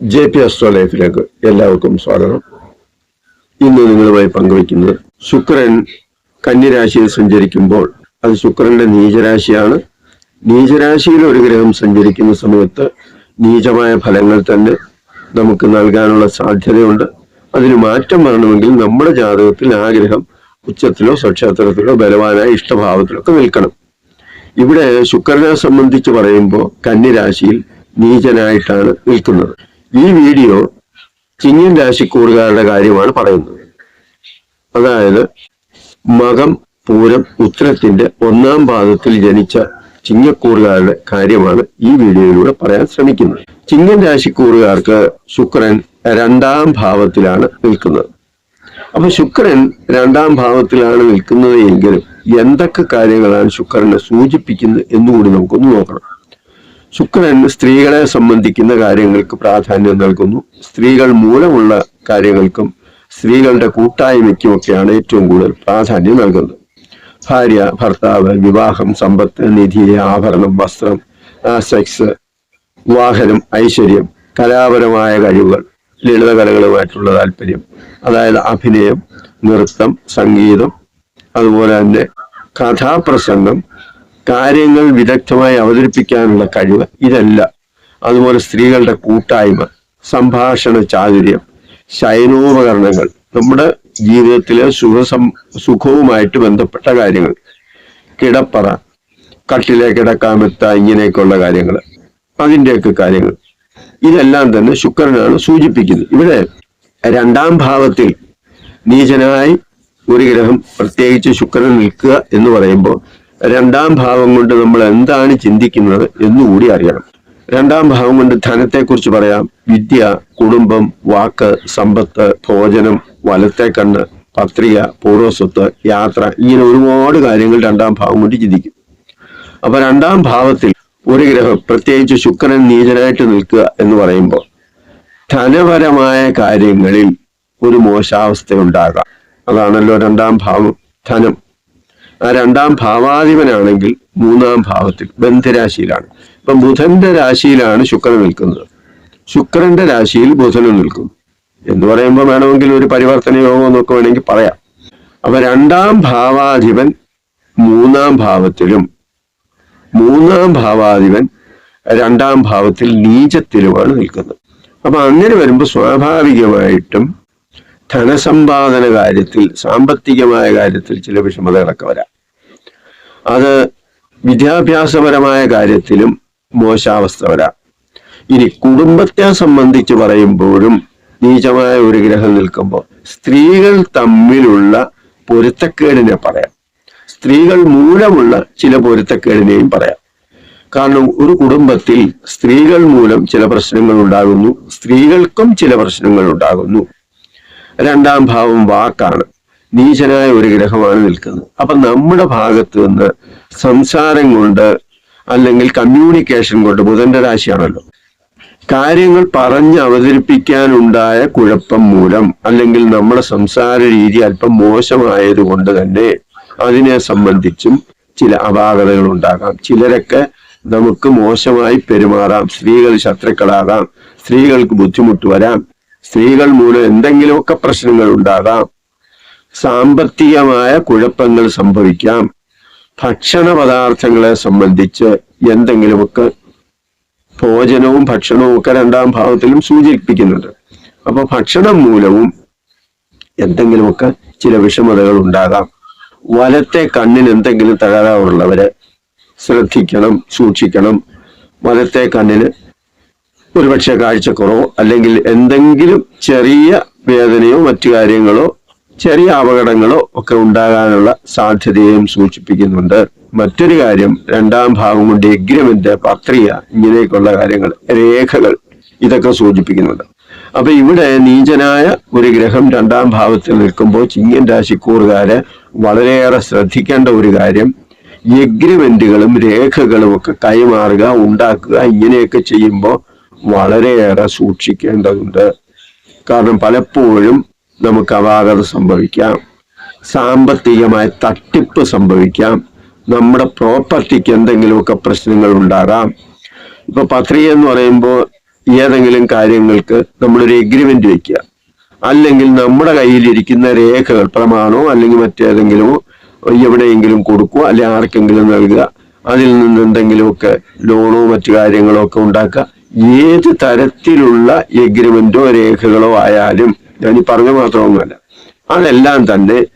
J P astro ലൈഫിലേക്ക് എല്ലാവർക്കും സ്വാഗതം. ഇന്ന് നിങ്ങളുമായി പങ്കുവയ്ക്കുന്നത് ശുക്രൻ കന്യരാശിയിൽ സഞ്ചരിക്കുമ്പോൾ. അത് ശുക്രന്റെ നീചരാശിയാണ്. നീചരാശിയിൽ ഒരു ഗ്രഹം സഞ്ചരിക്കുന്ന സമയത്ത് നീചമായ ഫലങ്ങൾ തന്നെ നമുക്ക് നൽകാനുള്ള സാധ്യതയുണ്ട്. അതിന് മാറ്റം വരണമെങ്കിൽ നമ്മുടെ ജാതകത്തിൽ ആ ഗ്രഹം ഉച്ചത്തിലോ സക്ഷേത്രത്തിലോ ബലവാനായ ഇഷ്ടഭാവത്തിലോ ഒക്കെ നിൽക്കണം. ഇവിടെ ശുക്രനെ സംബന്ധിച്ച് പറയുമ്പോൾ കന്യരാശിയിൽ നീചനായിട്ടാണ് നിൽക്കുന്നത്. ഈ വീഡിയോ ചിങ്ങൻ രാശിക്കൂറുകാരുടെ കാര്യമാണ് പറയുന്നത്. അതായത് മകം പൂരം ഉത്തരത്തിന്റെ ഒന്നാം പാദത്തിൽ ജനിച്ച ചിങ്ങക്കൂറുകാരുടെ കാര്യമാണ് ഈ വീഡിയോയിലൂടെ പറയാൻ ശ്രമിക്കുന്നത്. ചിങ്ങൻ രാശിക്കൂറുകാർക്ക് ശുക്രൻ രണ്ടാം ഭാവത്തിലാണ് നിൽക്കുന്നത്. അപ്പൊ ശുക്രൻ രണ്ടാം ഭാവത്തിലാണ് നിൽക്കുന്നത് എങ്കിലും എന്തൊക്കെ കാര്യങ്ങളാണ് ശുക്രനെ സൂചിപ്പിക്കുന്നത് എന്നുകൂടി നമുക്കൊന്ന് നോക്കണം. ശുക്രൻ സ്ത്രീകളെ സംബന്ധിക്കുന്ന കാര്യങ്ങൾക്ക് പ്രാധാന്യം നൽകുന്നു. സ്ത്രീകൾ മൂലമുള്ള കാര്യങ്ങൾക്കും സ്ത്രീകളുടെ കൂട്ടായ്മയ്ക്കും ഒക്കെയാണ് ഏറ്റവും കൂടുതൽ പ്രാധാന്യം നൽകുന്നത്. ഭാര്യ ഭർത്താവ് വിവാഹം സമ്പത്ത് നിധി ആഭരണം വസ്ത്രം സെക്സ് വാഹനം ഐശ്വര്യം കലാപരമായ കഴിവുകൾ ലളിതകലകളുമായിട്ടുള്ള താല്പര്യം അതായത് അഭിനയം നൃത്തം സംഗീതം അതുപോലെ തന്നെ കഥാപ്രസംഗം കാര്യങ്ങൾ വിദഗ്ധമായി അവതരിപ്പിക്കാനുള്ള കഴിവ് ഇതല്ല. അതുപോലെ സ്ത്രീകളുടെ കൂട്ടായ്മ സംഭാഷണ ചാതുര്യം ശയനോപകരണങ്ങൾ നമ്മുടെ ജീവിതത്തിലെ സുഖസം സുഖവുമായിട്ട് ബന്ധപ്പെട്ട കാര്യങ്ങൾ കിടപ്പറ കട്ടിലെ കിടക്കാമെത്ത ഇങ്ങനെയൊക്കെയുള്ള കാര്യങ്ങൾ അതിന്റെയൊക്കെ കാര്യങ്ങൾ. ഇതെല്ലാം തന്നെ ശുക്രനാണ് സൂചിപ്പിക്കുന്നത്. ഇവിടെ രണ്ടാം ഭാവത്തിൽ നീചനായി ഒരു ഗ്രഹം പ്രത്യേകിച്ച് ശുക്രൻ നിൽക്കുക എന്ന് പറയുമ്പോൾ രണ്ടാം ഭാവം കൊണ്ട് നമ്മൾ എന്താണ് ചിന്തിക്കുന്നത് എന്നുകൂടി അറിയണം. രണ്ടാം ഭാവം കൊണ്ട് ധനത്തെക്കുറിച്ച് പറയാം. വിദ്യ കുടുംബം വാക്ക് സമ്പത്ത് ഭോജനം വലത്തെ കണ്ണ് പത്രിക പൂർവസ്വത്ത് യാത്ര ഇങ്ങനെ ഒരുപാട് കാര്യങ്ങൾ രണ്ടാം ഭാവം കൊണ്ട് ചിന്തിക്കും. അപ്പൊ രണ്ടാം ഭാവത്തിൽ ഒരു ഗ്രഹം പ്രത്യേകിച്ച് ശുക്രൻ നീചനായിട്ട് നിൽക്കുക എന്ന് പറയുമ്പോൾ ധനപരമായ കാര്യങ്ങളിൽ ഒരു മോശാവസ്ഥ ഉണ്ടാകാം അതാണല്ലോ രണ്ടാം ഭാവം ധനം. ആ രണ്ടാം ഭാവാധിപനാണെങ്കിൽ മൂന്നാം ഭാവത്തിൽ ബന്ധരാശിയിലാണ്. ഇപ്പൊ ബുധന്റെ രാശിയിലാണ് ശുക്രൻ നിൽക്കുന്നത്. ശുക്രന്റെ രാശിയിൽ ബുധനും നിൽക്കും എന്ന് പറയുമ്പോൾ വേണമെങ്കിൽ ഒരു പരിവർത്തന യോഗം എന്നൊക്കെ വേണമെങ്കിൽ പറയാം. അപ്പൊ രണ്ടാം ഭാവാധിപൻ മൂന്നാം ഭാവത്തിലും മൂന്നാം ഭാവാധിപൻ രണ്ടാം ഭാവത്തിൽ നീചത്തിലുമാണ് നിൽക്കുന്നത്. അപ്പൊ അങ്ങനെ വരുമ്പോൾ സ്വാഭാവികമായിട്ടും ധനസമ്പാദന കാര്യത്തിൽ സാമ്പത്തികമായ കാര്യത്തിൽ ചില വിഷമതകളൊക്കെ വരാം. അത് വിദ്യാഭ്യാസപരമായ കാര്യത്തിലും മോശാവസ്ഥ വരാം. ഇനി കുടുംബത്തെ സംബന്ധിച്ച് പറയുമ്പോഴും നീചമായ ഒരു ഗ്രഹം നിൽക്കുമ്പോൾ സ്ത്രീകൾ തമ്മിലുള്ള പൊരുത്തക്കേടിനെ പറയാം. സ്ത്രീകൾ മൂലമുള്ള ചില പൊരുത്തക്കേടിനെയും പറയാം. കാരണം ഒരു കുടുംബത്തിൽ സ്ത്രീകൾ മൂലം ചില പ്രശ്നങ്ങൾ ഉണ്ടാകുന്നു സ്ത്രീകൾക്കും ചില പ്രശ്നങ്ങൾ ഉണ്ടാകുന്നു. രണ്ടാം ഭാവം വാക്കാണ്. നീചനായ ഒരു ഗ്രഹമാണ് നിൽക്കുന്നത്. അപ്പൊ നമ്മുടെ ഭാഗത്ത് നിന്ന് സംസാരം കൊണ്ട് അല്ലെങ്കിൽ കമ്മ്യൂണിക്കേഷൻ കൊണ്ട് ബുധന്റെ രാശിയാണല്ലോ. കാര്യങ്ങൾ പറഞ്ഞ് അവതരിപ്പിക്കാനുണ്ടായ കുഴപ്പം മൂലം അല്ലെങ്കിൽ നമ്മുടെ സംസാര രീതി അല്പം മോശമായതുകൊണ്ട് തന്നെ അതിനെ സംബന്ധിച്ചും ചില അപാകതകൾ ഉണ്ടാകാം. ചിലരൊക്കെ നമുക്ക് മോശമായി പെരുമാറാം. സ്ത്രീകൾ ശത്രുക്കളാകാം. സ്ത്രീകൾക്ക് ബുദ്ധിമുട്ട് വരാം. സ്ത്രീകൾ മൂലം എന്തെങ്കിലുമൊക്കെ പ്രശ്നങ്ങൾ ഉണ്ടാകാം. സാമ്പത്തികമായ കുഴപ്പങ്ങൾ സംഭവിക്കാം. ഭക്ഷണ പദാർത്ഥങ്ങളെ സംബന്ധിച്ച് എന്തെങ്കിലുമൊക്കെ ഭോജനവും ഭക്ഷണവും ഒക്കെ രണ്ടാം ഭാവത്തിലും സൂചിപ്പിക്കുന്നുണ്ട്. അപ്പൊ ഭക്ഷണം മൂലവും എന്തെങ്കിലുമൊക്കെ ചില വിഷമതകൾ ഉണ്ടാകാം. വലത്തെ കണ്ണിന് എന്തെങ്കിലും തകരാറുള്ളവരെ ശ്രദ്ധിക്കണം സൂക്ഷിക്കണം. വലത്തെ കണ്ണിന് ഒരുപക്ഷെ കാഴ്ചക്കുറവോ അല്ലെങ്കിൽ എന്തെങ്കിലും ചെറിയ വേദനയോ മറ്റു കാര്യങ്ങളോ ചെറിയ അപകടങ്ങളോ ഒക്കെ ഉണ്ടാകാനുള്ള സാധ്യതയും സൂചിപ്പിക്കുന്നുണ്ട്. മറ്റൊരു കാര്യം രണ്ടാം ഭാഗം കൊണ്ട് എഗ്രിമെന്റ് പത്രിക ഇങ്ങനെയൊക്കെയുള്ള കാര്യങ്ങൾ രേഖകൾ ഇതൊക്കെ സൂചിപ്പിക്കുന്നുണ്ട്. അപ്പൊ ഇവിടെ നീചനായ ഒരു ഗ്രഹം രണ്ടാം ഭാവത്തിൽ നിൽക്കുമ്പോൾ ചിങ്ങൻ രാശിക്കൂറുകാര് വളരെയേറെ ശ്രദ്ധിക്കേണ്ട ഒരു കാര്യം എഗ്രിമെന്റുകളും രേഖകളും ഒക്കെ കൈമാറുക ഉണ്ടാക്കുക ഇങ്ങനെയൊക്കെ ചെയ്യുമ്പോൾ വളരെയേറെ സൂക്ഷിക്കേണ്ടതുണ്ട്. കാരണം പലപ്പോഴും നമുക്ക് അപാകത സംഭവിക്കാം. സാമ്പത്തികമായ തട്ടിപ്പ് സംഭവിക്കാം. നമ്മുടെ പ്രോപ്പർട്ടിക്ക് എന്തെങ്കിലുമൊക്കെ പ്രശ്നങ്ങൾ ഉണ്ടാകാം. ഇപ്പൊ പത്രിക എന്ന് പറയുമ്പോൾ ഏതെങ്കിലും കാര്യങ്ങൾക്ക് നമ്മളൊരു എഗ്രിമെന്റ് വെക്കുക. അല്ലെങ്കിൽ നമ്മുടെ കയ്യിലിരിക്കുന്ന രേഖകൾ പ്രമാണോ അല്ലെങ്കിൽ മറ്റേതെങ്കിലുമോ എവിടെയെങ്കിലും കൊടുക്കുക അല്ലെങ്കിൽ ആർക്കെങ്കിലും നൽകുക. അതിൽ നിന്ന് എന്തെങ്കിലുമൊക്കെ ലോണോ മറ്റു കാര്യങ്ങളോ ഒക്കെ ഉണ്ടാക്കുക. ഏത് തരത്തിലുള്ള എഗ്രിമെന്റോ രേഖകളോ ആയാലും ഞാൻ ഈ പറഞ്ഞ മാത്രമൊന്നുമല്ല. അതെല്ലാം തന്നെ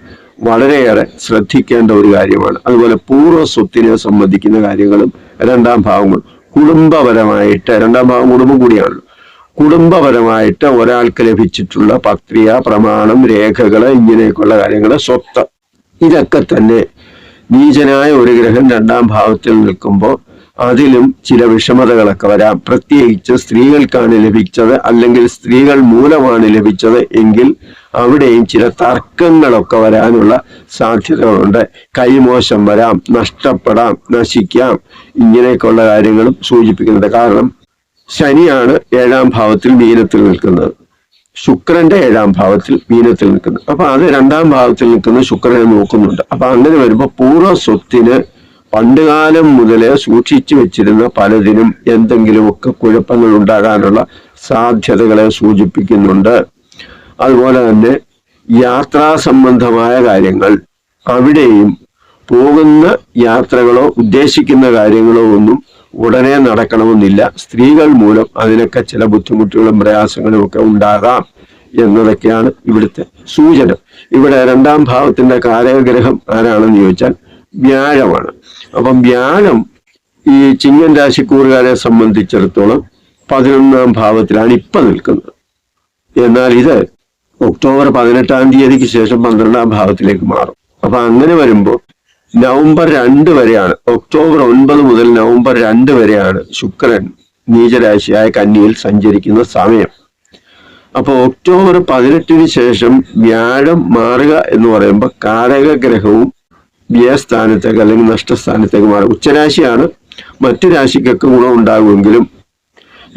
വളരെയേറെ ശ്രദ്ധിക്കേണ്ട ഒരു കാര്യമാണ്. അതുപോലെ പൂർവ സ്വത്തിനെ സംബന്ധിക്കുന്ന കാര്യങ്ങളും രണ്ടാം ഭാഗങ്ങളും കുടുംബപരമായിട്ട് രണ്ടാം ഭാഗം കുടുംബം കൂടിയാണല്ലോ. കുടുംബപരമായിട്ട് ഒരാൾക്ക് ലഭിച്ചിട്ടുള്ള പത്രിക പ്രമാണം രേഖകൾ ഇങ്ങനെയൊക്കെയുള്ള കാര്യങ്ങൾ സ്വത്ത്. ഇതൊക്കെ തന്നെ നീചനായ ഒരു ഗ്രഹം രണ്ടാം ഭാവത്തിൽ നിൽക്കുമ്പോൾ അതിലും ചില വിഷമതകളൊക്കെ വരാം. പ്രത്യേകിച്ച് സ്ത്രീകൾക്കാണ് ലഭിച്ചത് അല്ലെങ്കിൽ സ്ത്രീകൾ മൂലമാണ് ലഭിച്ചത് എങ്കിൽ അവിടെയും ചില തർക്കങ്ങളൊക്കെ വരാനുള്ള സാധ്യതകളുണ്ട്. കൈമോശം വരാം നഷ്ടപ്പെടാം നശിക്കാം ഇങ്ങനെയൊക്കെയുള്ള കാര്യങ്ങളും സൂചിപ്പിക്കുന്നത്. കാരണം ശനിയാണ് ഏഴാം ഭാവത്തിൽ മീനത്തിൽ നിൽക്കുന്നത്. ശുക്രന്റെ ഏഴാം ഭാവത്തിൽ മീനത്തിൽ നിൽക്കുന്നത്. അപ്പൊ അത് രണ്ടാം ഭാവത്തിൽ നിൽക്കുന്ന ശുക്രനെ നോക്കുന്നുണ്ട്. അപ്പൊ അങ്ങനെ വരുമ്പോൾ പൂർവ സ്വത്തിന് പണ്ടുകാലം മുതലേ സൂക്ഷിച്ചു വെച്ചിരുന്ന പലതിനും എന്തെങ്കിലുമൊക്കെ കുഴപ്പങ്ങൾ ഉണ്ടാകാനുള്ള സാധ്യതകളെ സൂചിപ്പിക്കുന്നുണ്ട്. അതുപോലെ തന്നെ യാത്രാ സംബന്ധമായ കാര്യങ്ങൾ അവിടെയും പോകുന്ന യാത്രകളോ ഉദ്ദേശിക്കുന്ന കാര്യങ്ങളോ ഒന്നും ഉടനെ നടക്കണമെന്നില്ല. സ്ത്രീകൾ മൂലം അതിനൊക്കെ ചില ബുദ്ധിമുട്ടുകളും പ്രയാസങ്ങളും ഒക്കെ ഉണ്ടാകാം എന്നതൊക്കെയാണ് ഇവിടുത്തെ സൂചന. ഇവിടെ രണ്ടാം ഭാവത്തിന്റെ കാരകഗ്രഹം ആരാണെന്ന് ചോദിച്ചാൽ വ്യാഴമാണ്. അപ്പം വ്യാഴം ഈ ചിങ്ങൻ രാശിക്കൂറുകാരെ സംബന്ധിച്ചിടത്തോളം പതിനൊന്നാം ഭാവത്തിലാണ് ഇപ്പൊ നിൽക്കുന്നത്. എന്നാൽ ഇത് ഒക്ടോബർ പതിനെട്ടാം തീയതിക്ക് ശേഷം പന്ത്രണ്ടാം ഭാവത്തിലേക്ക് മാറും. അപ്പൊ അങ്ങനെ വരുമ്പോൾ നവംബർ രണ്ട് വരെയാണ് ഒക്ടോബർ ഒൻപത് മുതൽ നവംബർ രണ്ട് വരെയാണ് ശുക്രൻ നീചരാശിയായ കന്നിയിൽ സഞ്ചരിക്കുന്ന സമയം. അപ്പോൾ ഒക്ടോബർ പതിനെട്ടിന് ശേഷം വ്യാഴം മാറുക എന്ന് പറയുമ്പോൾ കാരകഗ്രഹവും വ്യയസ്ഥാനത്തേക്ക് അല്ലെങ്കിൽ നഷ്ടസ്ഥാനത്തേക്ക് മാറും. ഉച്ചരാശിയാണ് മറ്റു രാശിക്കൊക്കെ ഗുണം ഉണ്ടാകുമെങ്കിലും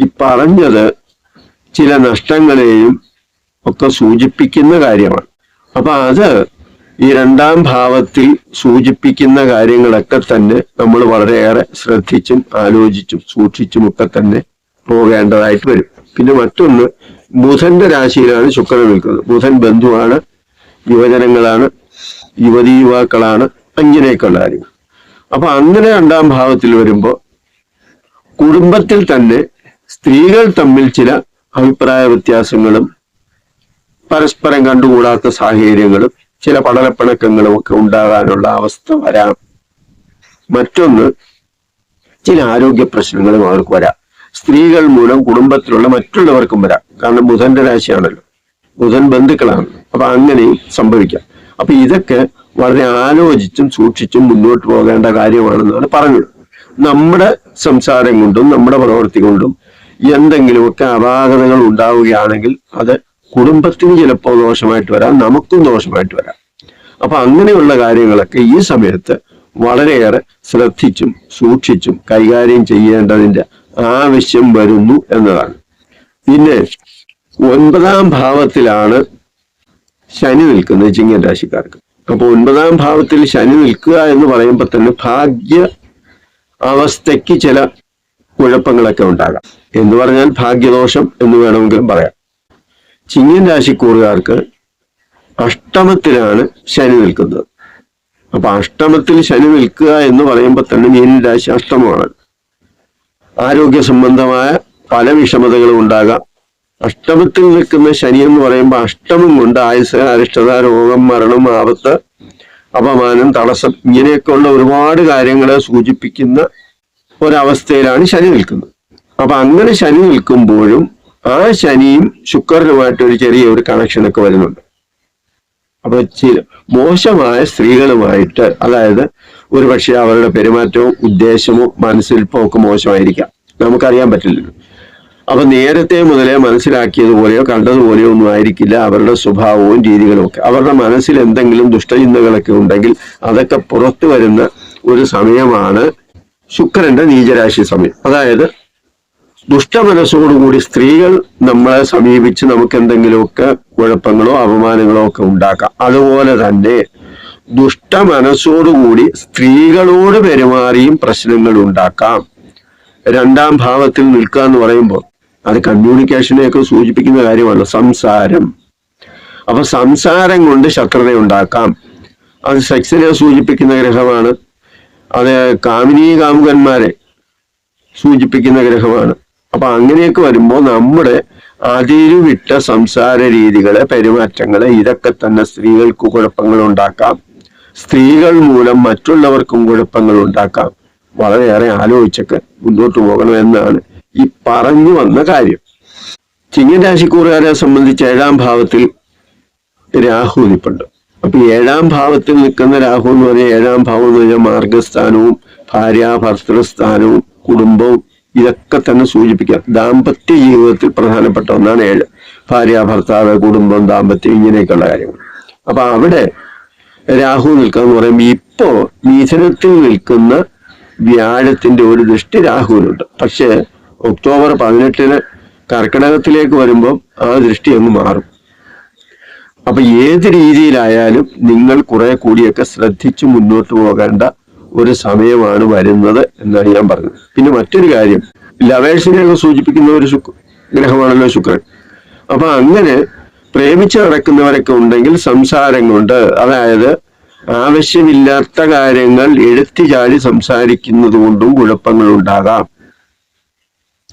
ഈ പറഞ്ഞത് ചില നഷ്ടങ്ങളെയും ഒക്കെ സൂചിപ്പിക്കുന്ന കാര്യമാണ്. അപ്പൊ അത് ഈ രണ്ടാം ഭാവത്തിൽ സൂചിപ്പിക്കുന്ന കാര്യങ്ങളൊക്കെ തന്നെ നമ്മൾ വളരെയേറെ ശ്രദ്ധിച്ചും ആലോചിച്ചും സൂക്ഷിച്ചും ഒക്കെ തന്നെ പോകേണ്ടതായിട്ട് വരും. പിന്നെ മറ്റൊന്ന് ബുധന്റെ രാശിയിലാണ് ശുക്രൻ നിൽക്കുന്നത്. ബുധൻ ബന്ധുവാണ് യുവജനങ്ങളാണ് യുവതി യുവാക്കളാണ് അങ്ങനെയൊക്കെയുള്ള കാര്യം അപ്പൊ അങ്ങനെ രണ്ടാം ഭാവത്തിൽ വരുമ്പോൾ കുടുംബത്തിൽ തന്നെ സ്ത്രീകൾ തമ്മിൽ ചില അഭിപ്രായ വ്യത്യാസങ്ങളും പരസ്പരം കണ്ടുകൂടാത്ത സാഹചര്യങ്ങളും ചില പടലപ്പിണക്കങ്ങളും ഒക്കെ ഉണ്ടാകാനുള്ള അവസ്ഥ വരാം. മറ്റൊന്ന് ചില ആരോഗ്യ പ്രശ്നങ്ങളും അവർക്ക് വരാം. സ്ത്രീകൾ മൂലം കുടുംബത്തിലുള്ള മറ്റുള്ളവർക്കും വരാം. കാരണം ബുധന്റെ രാശിയാണല്ലോ. ബുധൻ ബന്ധുക്കളാണ്. അപ്പൊ അങ്ങനെയും സംഭവിക്കാം. അപ്പൊ ഇതൊക്കെ വളരെ ആലോചിച്ചും സൂക്ഷിച്ചും മുന്നോട്ട് പോകേണ്ട കാര്യമാണെന്നാണ് പറഞ്ഞത് നമ്മുടെ സംസാരം കൊണ്ടും നമ്മുടെ പ്രവൃത്തി കൊണ്ടും എന്തെങ്കിലുമൊക്കെ അപാകതകൾ ഉണ്ടാവുകയാണെങ്കിൽ അത് കുടുംബത്തിന് ചിലപ്പോൾ ദോഷമായിട്ട് വരാം നമുക്കും ദോഷമായിട്ട് വരാം. അപ്പൊ അങ്ങനെയുള്ള കാര്യങ്ങളൊക്കെ ഈ സമയത്ത് വളരെയേറെ ശ്രദ്ധിച്ചും സൂക്ഷിച്ചും കൈകാര്യം ചെയ്യേണ്ടതിന്റെ ആവശ്യം വരുന്നു എന്നതാണ്. പിന്നെ ഒൻപതാം ഭാവത്തിലാണ് ശനി നിൽക്കുന്നത് ചിങ്ങൻ രാശിക്കാർക്ക്. അപ്പൊ ഒൻപതാം ഭാവത്തിൽ ശനി നിൽക്കുക എന്ന് പറയുമ്പോൾ തന്നെ ഭാഗ്യ അവസ്ഥയ്ക്ക് ചില കുഴപ്പങ്ങളൊക്കെ ഉണ്ടാകാം. എന്ന് പറഞ്ഞാൽ ഭാഗ്യദോഷം എന്ന് വേണമെങ്കിലും പറയാം. ചിങ്ങൻ രാശിക്കൂറുകാർക്ക് അഷ്ടമത്തിലാണ് ശനി നിൽക്കുന്നത്. അപ്പൊ അഷ്ടമത്തിൽ ശനി നിൽക്കുക എന്ന് പറയുമ്പോൾ തന്നെ മീനൻ രാശി അഷ്ടമമാണ്. ആരോഗ്യ സംബന്ധമായ പല വിഷമതകളും ഉണ്ടാകാം. അഷ്ടമത്തിൽ നിൽക്കുന്ന ശനി എന്ന് പറയുമ്പോൾ അഷ്ടമം കൊണ്ട് ആയുസ് അരിഷ്ടത രോഗം മരണം ആപത്ത് അപമാനം തടസ്സം ഇങ്ങനെയൊക്കെയുള്ള ഒരുപാട് കാര്യങ്ങളെ സൂചിപ്പിക്കുന്ന ഒരവസ്ഥയിലാണ് ശനി നിൽക്കുന്നത്. അപ്പൊ അങ്ങനെ ശനി നിൽക്കുമ്പോഴും ആ ശനിയും ശുക്രനുമായിട്ട് ഒരു ചെറിയ ഒരു കണക്ഷനൊക്കെ വരുന്നുണ്ട്. അപ്പൊ മോശമായ സ്ത്രീകളുമായിട്ട് അതായത് ഒരുപക്ഷെ അവരുടെ പെരുമാറ്റവും ഉദ്ദേശമോ മനസ്സിൽപ്പോ ഒക്കെ മോശമായിരിക്കാം. നമുക്കറിയാൻ പറ്റില്ലല്ലോ. അപ്പൊ നേരത്തെ മുതലേ മനസ്സിലാക്കിയതുപോലെയോ കണ്ടതുപോലെയോ ഒന്നും ആയിരിക്കില്ല അവരുടെ സ്വഭാവവും രീതികളും ഒക്കെ അവരുടെ മനസ്സിൽ എന്തെങ്കിലും ദുഷ്ടചിന്തകളൊക്കെ ഉണ്ടെങ്കിൽ അതൊക്കെ പുറത്തു വരുന്ന ഒരു സമയമാണ് ശുക്രന്റെ നീചരാശി സമയം. അതായത് ദുഷ്ടമനസ്സോടുകൂടി സ്ത്രീകൾ നമ്മളെ സമീപിച്ച് നമുക്ക് എന്തെങ്കിലുമൊക്കെ കുഴപ്പങ്ങളോ അപമാനങ്ങളോ ഒക്കെ ഉണ്ടാക്കാം. അതുപോലെ തന്നെ ദുഷ്ടമനസ്സോടുകൂടി സ്ത്രീകളോട് പെരുമാറിയും പ്രശ്നങ്ങൾ ഉണ്ടാക്കാം. രണ്ടാം ഭാവത്തിൽ നിൽക്കുക എന്ന് പറയുമ്പോൾ അത് കമ്മ്യൂണിക്കേഷനെയൊക്കെ സൂചിപ്പിക്കുന്ന കാര്യമാണ്. സംസാരം. അപ്പൊ സംസാരം കൊണ്ട് ശത്രുത ഉണ്ടാക്കാം. അത് സെക്സിനെ സൂചിപ്പിക്കുന്ന ഗ്രഹമാണ്. അത് കാമിനീ കാമുകന്മാരെ സൂചിപ്പിക്കുന്ന ഗ്രഹമാണ്. അപ്പൊ അങ്ങനെയൊക്കെ വരുമ്പോൾ നമ്മുടെ അതിരുവിട്ട സംസാര രീതികളെ പെരുമാറ്റങ്ങളെ ഇതൊക്കെ തന്നെ സ്ത്രീകൾക്ക് കുഴപ്പങ്ങൾ ഉണ്ടാക്കാം. സ്ത്രീകൾ മൂലം മറ്റുള്ളവർക്കും കുഴപ്പങ്ങൾ ഉണ്ടാക്കാം. വളരെയേറെ ആലോചിച്ചൊക്കെ മുന്നോട്ട് പോകണമെന്നാണ് ഈ പറഞ്ഞു വന്ന കാര്യം. ചിങ്ങരാശിക്കൂറുകാരെ സംബന്ധിച്ച് ഏഴാം ഭാവത്തിൽ രാഹു നിൽപ്പുണ്ട്. അപ്പൊ ഏഴാം ഭാവത്തിൽ നിൽക്കുന്ന രാഹു എന്ന് പറഞ്ഞാൽ ഏഴാം ഭാവം എന്ന് പറഞ്ഞാൽ മാർഗസ്ഥാനവും ഭാര്യ ഭർത്തൃസ്ഥാനവും കുടുംബവും ഇതൊക്കെ തന്നെ സൂചിപ്പിക്കാം ദാമ്പത്യ ജീവിതത്തിൽ പ്രധാനപ്പെട്ട ഒന്നാണ് ഏഴ്. ഭാര്യ ഭർത്താവ് കുടുംബം ദാമ്പത്യം ഇങ്ങനെയൊക്കെയുള്ള കാര്യങ്ങൾ. അപ്പൊ അവിടെ രാഹു നിൽക്കുക എന്ന് പറയുമ്പോൾ ഇപ്പോ മീഥനത്തിൽ നിൽക്കുന്ന വ്യാഴത്തിന്റെ ഒരു ദൃഷ്ടി രാഹുവിനുണ്ട്. പക്ഷേ ഒക്ടോബർ പതിനെട്ടിന് കർക്കിടകത്തിലേക്ക് വരുമ്പം ആ ദൃഷ്ടി അങ്ങ് മാറും. അപ്പൊ ഏത് രീതിയിലായാലും നിങ്ങൾ കുറെ കൂടിയൊക്കെ ശ്രദ്ധിച്ചു മുന്നോട്ട് പോകേണ്ട ഒരു സമയമാണ് വരുന്നത് എന്നാണ് ഞാൻ പറഞ്ഞത്. പിന്നെ മറ്റൊരു കാര്യം ലവേഴ്സിനെയൊക്കെ സൂചിപ്പിക്കുന്ന ഒരു ശുക്ര ഗ്രഹമാണല്ലോ ശുക്രൻ. അപ്പൊ അങ്ങനെ പ്രേമിച്ച് നടക്കുന്നവരൊക്കെ ഉണ്ടെങ്കിൽ സംസാരം കൊണ്ട് അതായത് ആവശ്യമില്ലാത്ത കാര്യങ്ങൾ എടുത്തു ചാടി സംസാരിക്കുന്നത് കൊണ്ടും കുഴപ്പങ്ങൾ ഉണ്ടാകാം.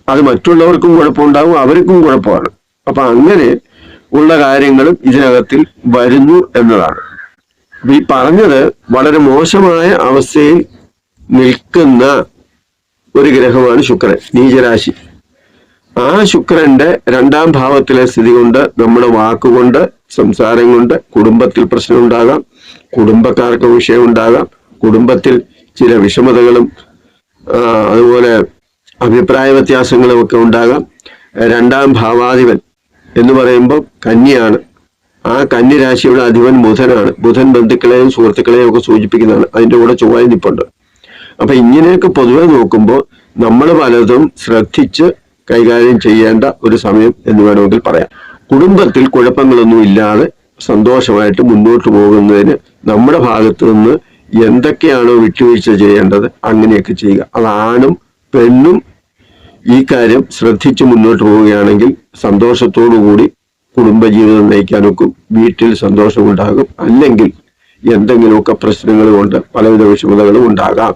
അത് മറ്റുള്ളവർക്കും കുഴപ്പമുണ്ടാകും അവർക്കും കുഴപ്പമാണ്. അപ്പൊ അങ്ങനെ ഉള്ള കാര്യങ്ങളും ഇതിനകത്തിൽ വരുന്നു എന്നതാണ്. ഈ പറഞ്ഞത് വളരെ മോശമായ അവസ്ഥയിൽ നിൽക്കുന്ന ഒരു ഗ്രഹമാണ് ശുക്രൻ നീചരാശി. ആ ശുക്രന്റെ രണ്ടാം ഭാവത്തിലെ സ്ഥിതി കൊണ്ട് നമ്മുടെ വാക്കുകൊണ്ട് സംസാരം കൊണ്ട് കുടുംബത്തിൽ പ്രശ്നം ഉണ്ടാകാം കുടുംബക്കാർക്ക് വിഷയം ഉണ്ടാകാം കുടുംബത്തിൽ ചില വിഷമതകളും അതുപോലെ അഭിപ്രായ വ്യത്യാസങ്ങളും ഒക്കെ ഉണ്ടാകാം രണ്ടാം ഭാവാധിപൻ എന്ന് പറയുമ്പോൾ കന്യാണ് ആ കന്നി രാശിയുടെ അധിപൻ ബുധനാണ്. ബുധൻ ബന്ധുക്കളെയും സുഹൃത്തുക്കളെയും ഒക്കെ സൂചിപ്പിക്കുന്നതാണ്. അതിന്റെ കൂടെ ചൊവ്വായി നിപ്പുണ്ട്. അപ്പൊ ഇങ്ങനെയൊക്കെ പൊതുവെ നോക്കുമ്പോൾ നമ്മൾ പലതും ശ്രദ്ധിച്ച് കൈകാര്യം ചെയ്യേണ്ട ഒരു സമയം എന്ന് വേണമെങ്കിൽ പറയാം. കുടുംബത്തിൽ കുഴപ്പങ്ങളൊന്നും ഇല്ലാതെ സന്തോഷമായിട്ട് മുന്നോട്ട് പോകുന്നതിന് നമ്മുടെ ഭാഗത്ത് നിന്ന് എന്തൊക്കെയാണോ വിട്ടുവീഴ്ച ചെയ്യേണ്ടത് അങ്ങനെയൊക്കെ ചെയ്യുക. അത് ആണും പെണ്ണും ഈ കാര്യം ശ്രദ്ധിച്ച് മുന്നോട്ട് പോവുകയാണെങ്കിൽ സന്തോഷത്തോടു കൂടി കുടുംബജീവിതം നയിക്കാനൊക്കും വീട്ടിൽ സന്തോഷമുണ്ടാകും അല്ലെങ്കിൽ എന്തെങ്കിലുമൊക്കെ പ്രശ്നങ്ങൾ കൊണ്ട് പലവിധ വിഷമതകളും ഉണ്ടാകാം.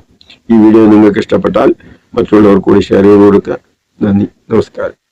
ഈ വീഡിയോ നിങ്ങൾക്ക് ഇഷ്ടപ്പെട്ടാൽ മറ്റുള്ളവർ കൂടി ഷെയർ ചെയ്ത് കൊടുക്കുക. നന്ദി. നമസ്കാരം.